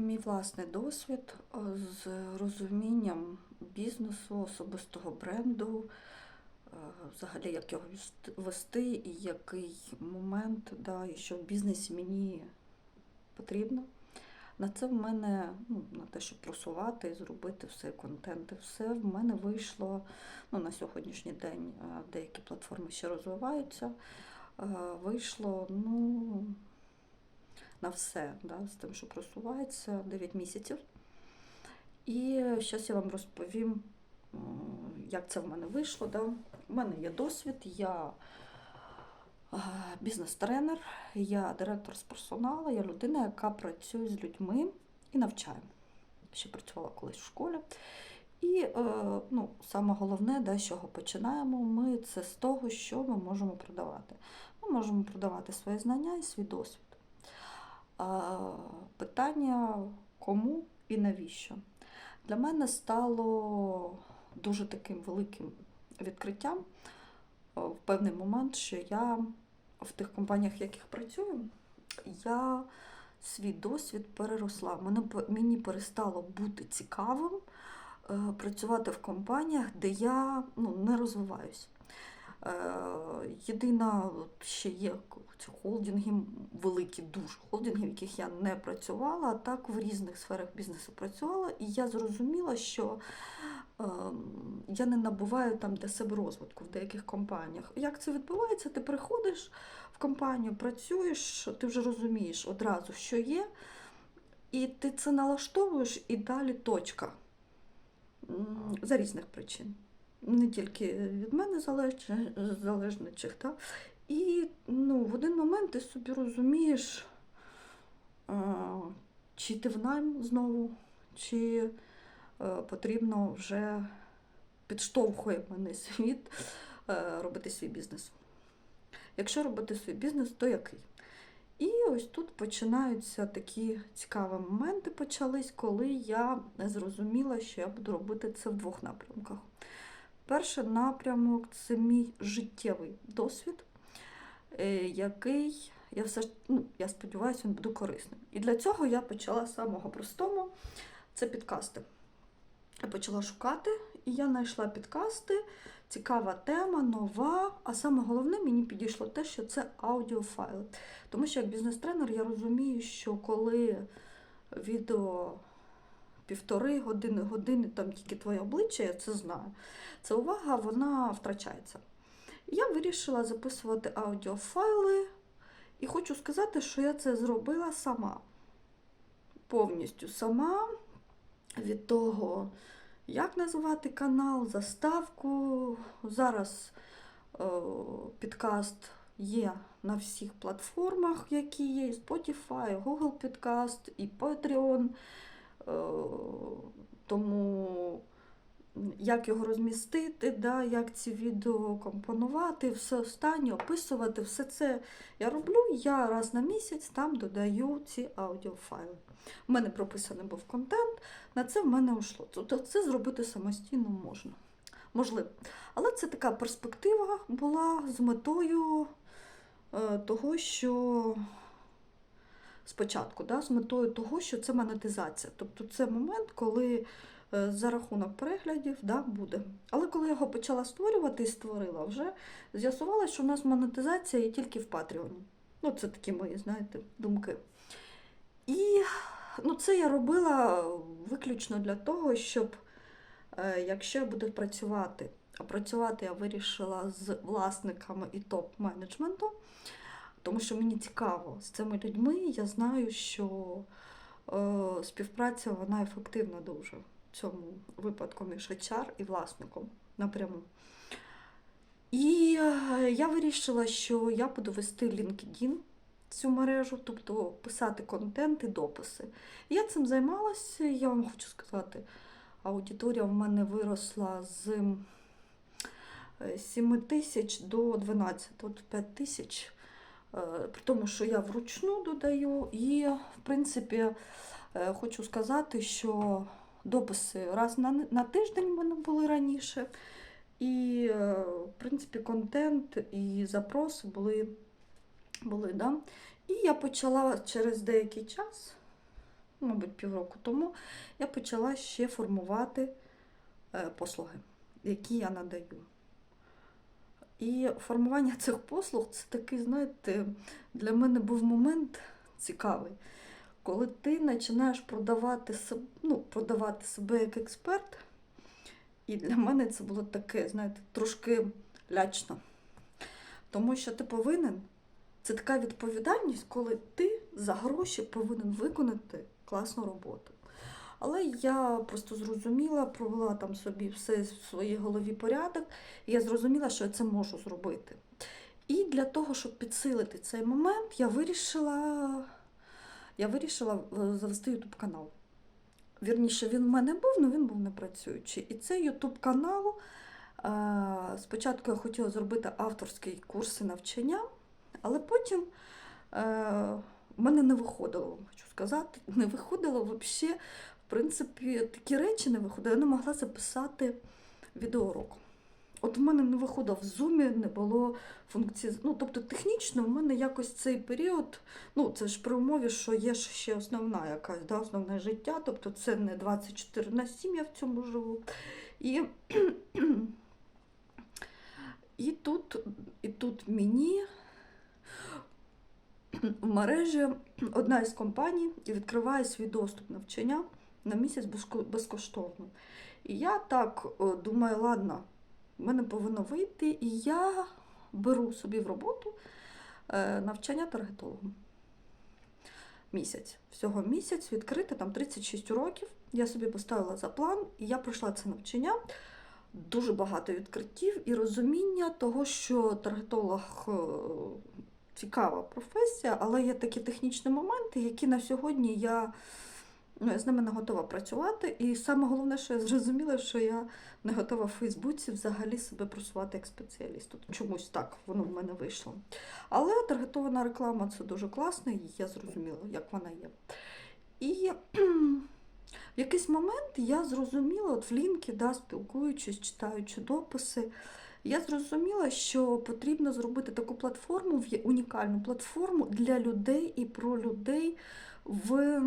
мій власний досвід е, з розумінням бізнесу, особистого бренду, е, взагалі як його вести і який момент, да, і що в бізнесі мені потрібно. На це в мене, ну, на те, щоб просувати, і зробити все, контент і все, в мене вийшло ну, на сьогоднішній день е, деякі платформи ще розвиваються. Вийшло, ну, на все, да, з тим, що просувається 9 місяців. І зараз я вам розповім, як це в мене вийшло. Да. У мене є досвід, я бізнес-тренер, я директор з персоналу, я людина, яка працює з людьми і навчає. Ще працювала колись в школі. І е, ну, саме головне, да, з чого починаємо, ми це з того, що ми можемо продавати. Ми можемо продавати свої знання і свій досвід. Питання кому і навіщо? Для мене стало дуже таким великим відкриттям е, в певний момент, що я в тих компаніях, в яких працюю, я свій досвід переросла. Мені перестало бути цікавим е, працювати в компаніях, де я ну, не розвиваюсь. Е, Єдина ще є холдинги, великі дуже холдинги, в яких я не працювала, а так в різних сферах бізнесу працювала, і я зрозуміла, що е, я не набуваю там для себе розвитку в деяких компаніях. Як це відбувається? Ти приходиш в компанію, працюєш, ти вже розумієш одразу, що є, і ти це налаштовуєш, і далі точка. За різних причин. Не тільки від мене залеж- залежничих. Та? І ну, в один момент ти собі розумієш, чи ти в найм знову, чи е, потрібно вже підштовхує мене світ е, робити свій бізнес. Якщо робити свій бізнес, то який? І ось тут починаються такі цікаві моменти почались, коли я зрозуміла, що я буду робити це в двох напрямках. Перший напрямок це мій життєвий досвід, е, який я все ну, я сподіваюся, він буде корисним. І для цього я почала з самого простого це підкасти. Я почала шукати, і я знайшла підкасти, цікава тема, нова. А саме головне, мені підійшло те, що це аудіофайли. Тому що як бізнес-тренер я розумію, що коли відео півтори години, години, там тільки твоє обличчя, я це знаю. Ця увага вона втрачається. Я вирішила записувати аудіофайли, і хочу сказати, що я це зробила сама. Повністю сама від того, як називати канал, заставку. Зараз е, підкаст є на всіх платформах, які є, Spotify, Google Podcast, і Patreon. Е, тому як його розмістити, да, як ці відео компонувати, все останнє, описувати, все це я роблю. Я раз на місяць там додаю ці аудіофайли. У мене прописаний був контент, на це в мене йшло. Тобто це зробити самостійно можна. Можливо. Але це така перспектива була з метою е, того, що спочатку, да, з метою того, що це монетизація. Тобто це момент, коли е, за рахунок переглядів да, буде. Але коли я його почала створювати і створила, вже з'ясувалося, що в нас монетизація є тільки в Патреоні. Ну, це такі мої, знаєте, думки. І ну, це я робила виключно для того, щоб е, якщо я буду працювати, а працювати я вирішила з власниками і топ-менеджменту, тому що мені цікаво з цими людьми, я знаю, що е, співпраця вона ефективна дуже в цьому випадку між HR і власником напряму. І е, я вирішила, що я буду вести LinkedIn цю мережу, тобто писати контент і дописи. Я цим займалася, я вам хочу сказати, аудиторія в мене виросла з е, 7 тисяч до 12, от 5 тисяч. Е, При тому, що я вручну додаю, і, в принципі, е, хочу сказати, що дописи раз на, на тиждень в мене були раніше. І, е, в принципі, контент і запроси були, були да? І я почала через деякий час мабуть, півроку тому, я почала ще формувати послуги, які я надаю. І формування цих послуг це такий, знаєте, для мене був момент цікавий, коли ти починаєш продавати себе, ну, продавати себе як експерт. І для мене це було таке, знаєте, трошки лячно. Тому що ти повинен, це така відповідальність, коли ти за гроші повинен виконати класну роботу. Але я просто зрозуміла, провела там собі все в своїй голові порядок, і я зрозуміла, що я це можу зробити. І для того, щоб підсилити цей момент, я вирішила, я вирішила е, завести YouTube канал. Вірніше, він в мене був, але він був не працюючий. І цей YouTube канал. е, Спочатку я хотіла зробити авторський курси навчання, але потім е, в мене не виходило, хочу сказати, не виходило взагалі, принципі, такі речі не виходили. Я не могла записати відеоурок. От в мене не виходило в зумі, не було функції. Ну, тобто технічно в мене якось цей період, ну це ж при умові, що є ще основна якась, да, основне життя, тобто це не 24 на 7 я в цьому живу. І, і, тут, і тут мені в мережі одна із компаній відкриває свій доступ навчання на місяць безкоштовно. І я так е, думаю, ладно, в мене повинно вийти, і я беру собі в роботу е, навчання таргетологом. Місяць. Всього місяць відкрити, там 36 уроків. Я собі поставила за план, і я пройшла це навчання. Дуже багато відкриттів і розуміння того, що таргетолог е, цікава професія, але є такі технічні моменти, які на сьогодні я, ну, я з ними не готова працювати. І саме головне, що я зрозуміла, що я не готова в Фейсбуці взагалі себе просувати як спеціаліст. От чомусь так воно в мене вийшло. Але таргетована реклама це дуже класно, і я зрозуміла, як вона є. І в якийсь момент я зрозуміла, от в лінкі, да, спілкуючись, читаючи дописи, я зрозуміла, що потрібно зробити таку платформу, унікальну платформу для людей і про людей в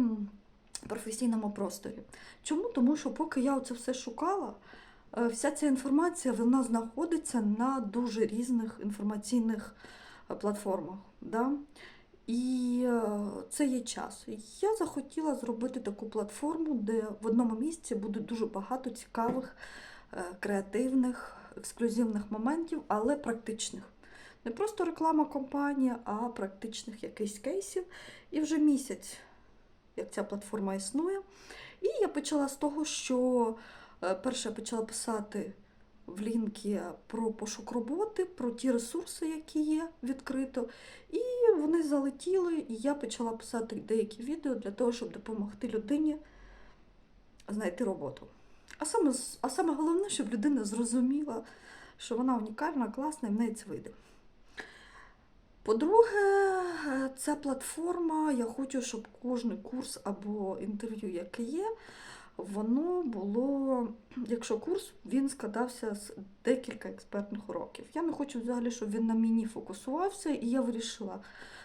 професійному просторі. Чому? Тому що поки я це все шукала, е, вся ця інформація вона знаходиться на дуже різних інформаційних е, платформах. Да? І е, це є час. Я захотіла зробити таку платформу, де в одному місці буде дуже багато цікавих, креативних, ексклюзивних моментів, але практичних. Не просто реклама компанії, а практичних якихось кейсів. І вже місяць, як ця платформа існує. І я почала з того, що е, перше я почала писати в лінки про пошук роботи, про ті ресурси, які є відкрито. І вони залетіли, і я почала писати деякі відео для того, щоб допомогти людині знайти роботу. А саме, а саме головне, щоб людина зрозуміла, що вона унікальна, класна і в неї це вийде. По-друге, ця платформа, я хочу, щоб кожен курс або інтерв'ю, яке є, воно було, якщо курс, він складався з декілька експертних уроків. Я не хочу взагалі, щоб він на мені фокусувався, і я вирішила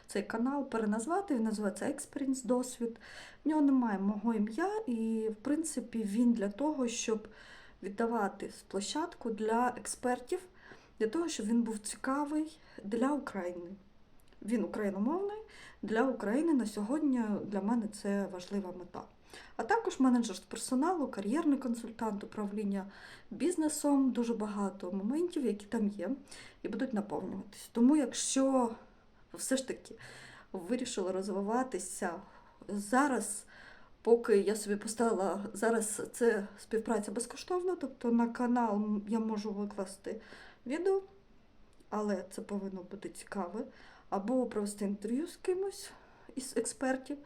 цей канал переназвати. Він називається Experience Досвід. В нього немає мого ім'я, і в принципі він для того, щоб віддавати площадку для експертів, для того, щоб він був цікавий для України. Він україномовний для України на сьогодні для мене це важлива мета. А також менеджер з персоналу, кар'єрний консультант, управління бізнесом, дуже багато моментів, які там є, і будуть наповнюватись. Тому, якщо все ж таки вирішили розвиватися зараз, поки я собі поставила зараз це співпраця безкоштовна, тобто на канал я можу викласти відео, але це повинно бути цікаве, або провести інтерв'ю з кимось із експертів.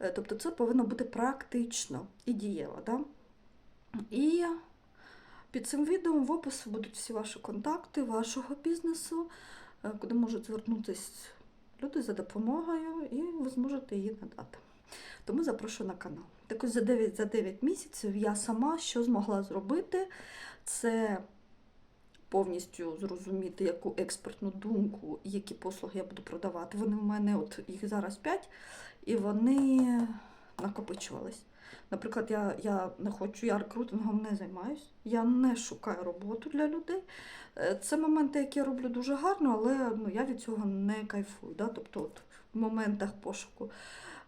Е, Тобто це повинно бути практично і дієво. Да? І під цим відео в описі будуть всі ваші контакти вашого бізнесу, е, куди можуть звернутися люди за допомогою, і ви зможете її надати. Тому запрошую на канал. Так ось за 9, за 9 місяців я сама що змогла зробити, це повністю зрозуміти, яку експертну думку, які послуги я буду продавати. Вони в мене, от їх зараз 5, і вони на накопичувались. Наприклад, я, я не хочу, я рекрутингом не займаюсь, я не шукаю роботу для людей. Е, Це моменти, які я роблю дуже гарно, але ну, я від цього не кайфую. Да? Тобто от, в моментах пошуку.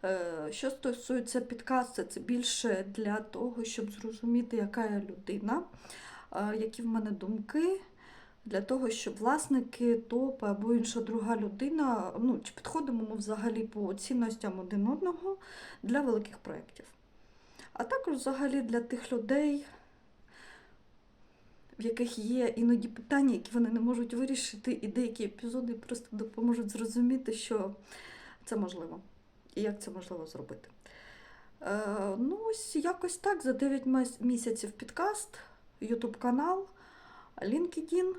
Е, Що стосується підкасту, це більше для того, щоб зрозуміти, яка я людина, е, які в мене думки, для того, щоб власники, топи або інша друга людина, ну, чи підходимо ми взагалі по цінностям один одного для великих проєктів. А також взагалі для тих людей, в яких є іноді питання, які вони не можуть вирішити, і деякі епізоди просто допоможуть зрозуміти, що це можливо і як це можливо зробити. Е, ну, ось якось так за 9 місяців підкаст, YouTube канал, LinkedIn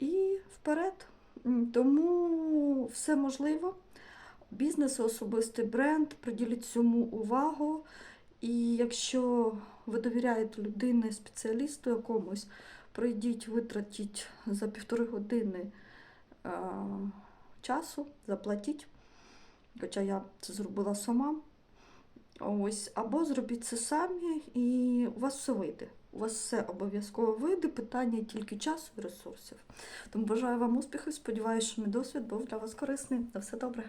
і вперед. Тому все можливо. Бізнес, особистий бренд, приділіть цьому увагу. І якщо ви довіряєте людині, спеціалісту якомусь, прийдіть, витратіть за півтори години е, часу, заплатіть. Хоча я це зробила сама. Ось, або зробіть це самі, і у вас все вийде. У вас все обов'язково вийде, питання тільки часу і ресурсів. Тому бажаю вам успіхів. Сподіваюся, що мій досвід був для вас корисний. На все добре.